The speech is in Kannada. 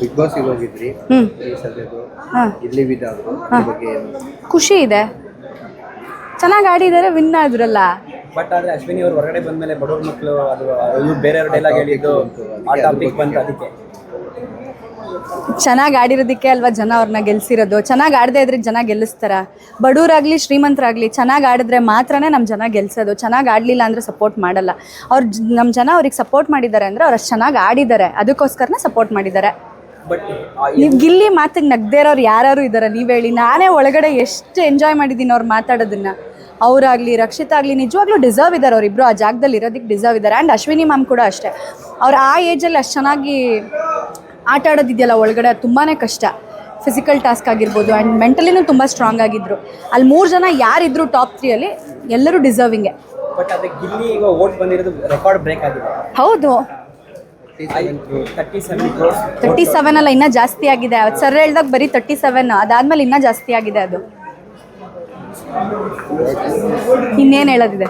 ಬಿಗ್ ಬಾಸ್ ಹೋಗಿದ್ರಿ. ಇಲ್ಲಿ ಖುಷಿ ಇದೆ. ಚೆನ್ನಾಗಿ ಆಡಿದ್ದಾರೆ ವಿನ್ ಆದ್ರಲ್ಲ. ಬಟ್ ಆದ್ರೆ ಅಶ್ವಿನಿ ಅವರು ಹೊರಗಡೆ ಬಂದ್ಮೇಲೆ ಬಡವ್ರ ಮಕ್ಕಳು ಅದು ಬೇರೆಯವ್ರ ಡೈಲಾಗ್ ಹೇಳಿದ್ದು ಆ ಟಾಪಿಕ್ ಬಂತು ಅದಕ್ಕೆ. ಚೆನ್ನಾಗಿ ಆಡಿರೋದಕ್ಕೆ ಅಲ್ವಾ ಜನ ಅವ್ರನ್ನ ಗೆಲ್ಸಿರೋದು? ಚೆನ್ನಾಗಿ ಆಡದೇ ಇದ್ರೆ ಜನ ಗೆಲ್ಲಿಸ್ತಾರ? ಬಡವರಾಗ್ಲಿ ಶ್ರೀಮಂತರಾಗ್ಲಿ ಚೆನ್ನಾಗಿ ಆಡಿದ್ರೆ ಮಾತ್ರನೇ ನಮ್ಮ ಜನ ಗೆಲ್ಸೋದು. ಚೆನ್ನಾಗಿ ಆಡಲಿಲ್ಲ ಅಂದರೆ ಸಪೋರ್ಟ್ ಮಾಡಲ್ಲ. ಅವ್ರು ನಮ್ಮ ಜನ ಅವ್ರಿಗೆ ಸಪೋರ್ಟ್ ಮಾಡಿದ್ದಾರೆ ಅಂದರೆ ಅವ್ರು ಅಷ್ಟು ಚೆನ್ನಾಗಿ ಆಡಿದ್ದಾರೆ. ಅದಕ್ಕೋಸ್ಕರನೇ ಸಪೋರ್ಟ್ ಮಾಡಿದ್ದಾರೆ. ನೀವು ಗಿಲ್ಲಿ ಮಾತಿಗೆ ನಗ್ದೇ ಇರೋರು ಯಾರು ಇದ್ದಾರೆ ನೀವು ಹೇಳಿ. ನಾನೇ ಒಳಗಡೆ ಎಷ್ಟು ಎಂಜಾಯ್ ಮಾಡಿದ್ದೀನಿ ಅವ್ರು ಮಾತಾಡೋದನ್ನ. ಅವರಾಗಲಿ ರಕ್ಷಿತ್ ಆಗಲಿ ನಿಜವಾಗ್ಲೂ ಡಿಸರ್ವ್ ಇದ್ದಾರೆ ಅವರಿಬ್ಬರು ಆ ಜಾಗದಲ್ಲಿ ಇರೋದಕ್ಕೆ ಡಿಸರ್ವ್ ಇದ್ದಾರೆ ಆ್ಯಂಡ್ ಅಶ್ವಿನಿ ಮ್ಯಾಮ್ ಕೂಡ ಅಷ್ಟೇ. ಅವ್ರು ಆ ಏಜಲ್ಲಿ ಅಷ್ಟು ಚೆನ್ನಾಗಿ ಆಟ ಆಡೋದಿದೆಯಲ್ಲ ಒಳಗಡೆ ತುಂಬಾ ಕಷ್ಟ. ಫಿಸಿಕಲ್ ಟಾಸ್ಕ್ ಆಗಿರ್ಬೋದು ಆ್ಯಂಡ್ ಮೆಂಟಲಿನೂ ತುಂಬ ಸ್ಟ್ರಾಂಗ್ ಆಗಿದ್ದರು ಅಲ್ಲಿ ಮೂರು ಜನ ಯಾರಿದ್ರು ಟಾಪ್ ತ್ರೀಯಲ್ಲಿ ಎಲ್ಲರೂ ಡಿಸರ್ವಿಂಗೆ ಬಟ್ ಅದೇ ಗಿಲ್ಲಿ ಈಗ ಓಟ್ ಬಂದಿರೋದು ರೆಕಾರ್ಡ್ ಬ್ರೇಕ್ ಆಗಿದೆ. ಹೌದು. ತರ್ಟಿ ಸೆವೆನ್ ಅಲ್ಲ ಇನ್ನೂ ಜಾಸ್ತಿ ಆಗಿದೆ. ಸರ್ ಹೇಳ್ದಾಗ ಬರೀ ತರ್ಟಿ ಸೆವೆನ್ ಅದಾದ್ಮೇಲೆ ಇನ್ನೂ ಜಾಸ್ತಿ ಆಗಿದೆ ಅದು. ಇನ್ನೇನು ಹೇಳೋದಿದೆ?